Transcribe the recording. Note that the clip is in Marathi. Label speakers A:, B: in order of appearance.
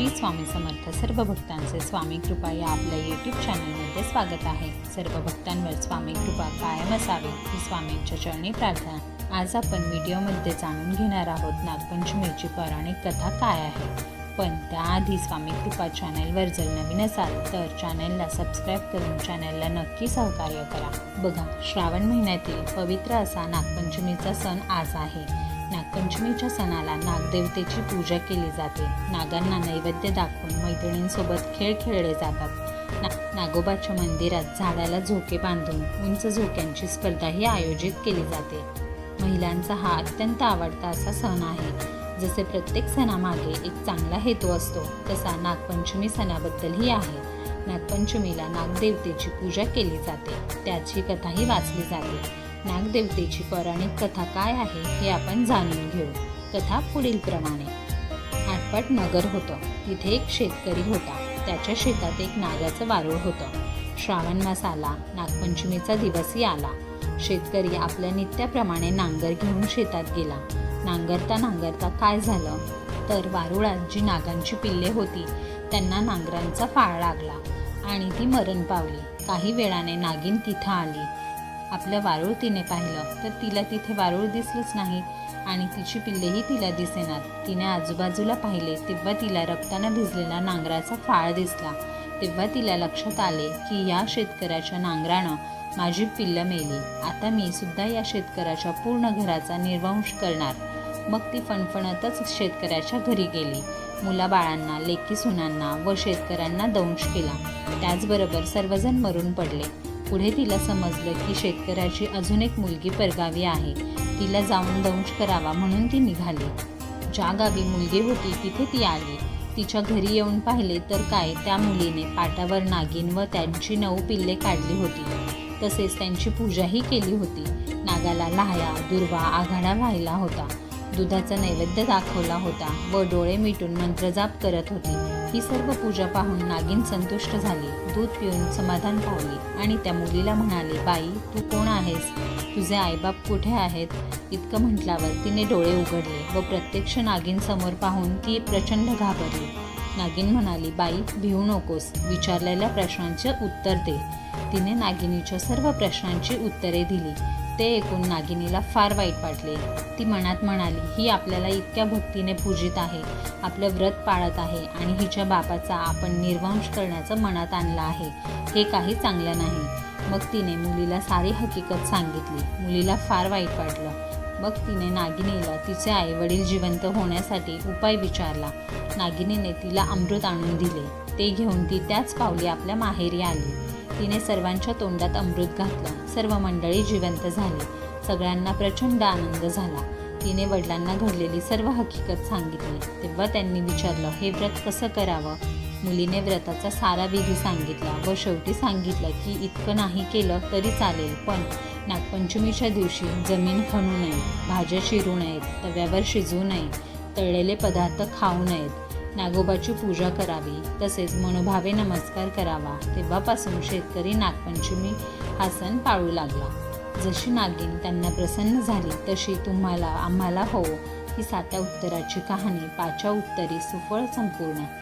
A: श्री स्वामी समर्थ. सर्व भक्तांचे स्वामी कृपा या आपल्या यूट्यूब चॅनलमध्ये स्वागत आहे. सर्व भक्तांवर स्वामी कृपा कायम असावी ही स्वामींच्या चरणी प्रार्थना. आज आपण व्हिडिओमध्ये जाणून घेणार आहोत नागपंचमीची पौराणिक कथा काय आहे? पण त्याआधी स्वामी कृपा चॅनलवर जर नवीन असाल तर चॅनलला सबस्क्राईब करून चॅनलला नक्की सहकार्य करा. बघा श्रावण महिन्यातील पवित्र असा नागपंचमीचा सण आज आहे. नागपंचमीच्या सणाला नागदेवतेची पूजा केली जाते. नागांना नैवेद्य दाखवून मैत्रिणींसोबत खेळ खेळले जातात. ना नागोबाच्या मंदिरात झाडाला झोके बांधून उंच झोक्यांची स्पर्धाही आयोजित केली जाते. महिलांचा हा अत्यंत आवडता असा सण आहे. जसे प्रत्येक सणामागे एक चांगला हेतू असतो तसा नागपंचमी सणाबद्दलही आहे. नागपंचमीला नागदेवतेची पूजा केली जाते. त्याची कथाही वाचली जाते. नागदेवतेची पौराणिक कथा काय आहे हे आपण जाणून घेऊ. कथा पुढील प्रमाणे. आटपाट नगर होतं. तिथे एक शेतकरी होता. त्याच्या शेतात एक नागाचं वारूळ होतं. श्रावण मास आला. नागपंचमीचा दिवसही आला शेतकरी आपल्या नित्याप्रमाणे नांगर घेऊन शेतात गेला. नांगरता नांगरता काय झालं? तर वारुळात जी नागांची पिल्ले होती त्यांना नांगरांचा फाळ लागला आणि ती मरण पावली. काही वेळाने नागिन तिथं आली. आपलं वारूळ तिने पाहिलं तर तिला तिथे वारूळ दिसलंच नाही आणि तिची पिल्लेही तिला दिसेनात. तिने आजूबाजूला पाहिले तेव्हा तिला रक्तानं भिजलेला नांगराचा फाळ दिसला. तेव्हा तिला लक्षात आले की या शेतकऱ्याच्या नांगरानं माझी पिल्लं मेली. आता मी सुद्धा या शेतकऱ्याच्या पूर्ण घराचा निर्वंश करणार. मग ती फणफणतच शेतकऱ्याच्या घरी गेली. मुलाबाळांना लेकी सुनांना व शेतकऱ्यांना दंश केला. त्याचबरोबर सर्वजण मरून पडले. पुढे तिला समजलं की शेतकऱ्याची अजून एक मुलगी परगावी आहे. तिला जाऊन दंश करावा म्हणून ती निघाली. ज्या गावी मुलगी होती तिथे ती आली. तिच्या घरी येऊन पाहिले तर काय त्या मुलीने पाटावर नागिन व त्यांची नऊ पिल्ले काढली होती. तसेच त्यांची पूजाही केली होती. नागाला लाह्या दुर्वा आघाडा व्हायला होता. दुधाचा नैवेद्य दाखवला होता व डोळे मिटून मंत्रजाप करत होती. ही सर्व पूजा पाहून नागिन संतुष्ट झाली. दूध पिऊन समाधान पावली आणि त्या मुलीला म्हणाली बाई तू कोण आहेस? तुझे आईबाप कुठे आहेत? इतकं म्हटल्यावर तिने डोळे उघडले व प्रत्यक्ष नागिन समोर पाहून ती प्रचंड घाबरली. नागिन म्हणाली बाई भिवू नकोस. विचारलेल्या प्रश्नांचे उत्तर दे. तिने नागिनीच्या सर्व प्रश्नांची उत्तरे दिली. ते ऐकून नागिनीला फार वाईट वाटले. ती मनात म्हणाली ही आपल्याला इतक्या भक्तीने पूजित आहे आपलं व्रत पाळत आहे आणि हिच्या बापाचा आपण निर्वंश करण्याचं मनात आणलं आहे. हे काही चांगलं नाही. मग तिने मुलीला सारी हकीकत सांगितली. मुलीला फार वाईट वाटलं. मग तिने नागिनीला तिचे आई वडील जिवंत होण्यासाठी उपाय विचारला. नागिनीने तिला अमृत आणून दिले. ते घेऊन ती त्याच पावली आपल्या माहेरी आली. तिने सर्वांच्या तोंडात अमृत घातलं. सर्व मंडळी जिवंत झाली. सगळ्यांना प्रचंड आनंद झाला. तिने वडिलांना घडलेली सर्व हकीकत सांगितली. तेव्हा त्यांनी विचारलं हे व्रत कसं करावं? मुलीने व्रताचा सारा विधी सांगितला व शेवटी सांगितलं की इतकं नाही केलं तरी चालेल पण नागपंचमीच्या दिवशी जमीन खणू नये भाज्या चिरू नयेत तव्यावर शिजवू नये तळलेले पदार्थ खाऊ नयेत नागोबाची पूजा करावी तसेच मनोभावे नमस्कार करावा. तेव्हापासून शेतकरी नागपंचमी हा सण पाळू लागला. जशी नागिन त्यांना प्रसन्न झाली तशी तुम्हाला आम्हाला हो. ही सात्या उत्तराची कहाणी पाचव्या उत्तरी सुफळ संपूर्ण.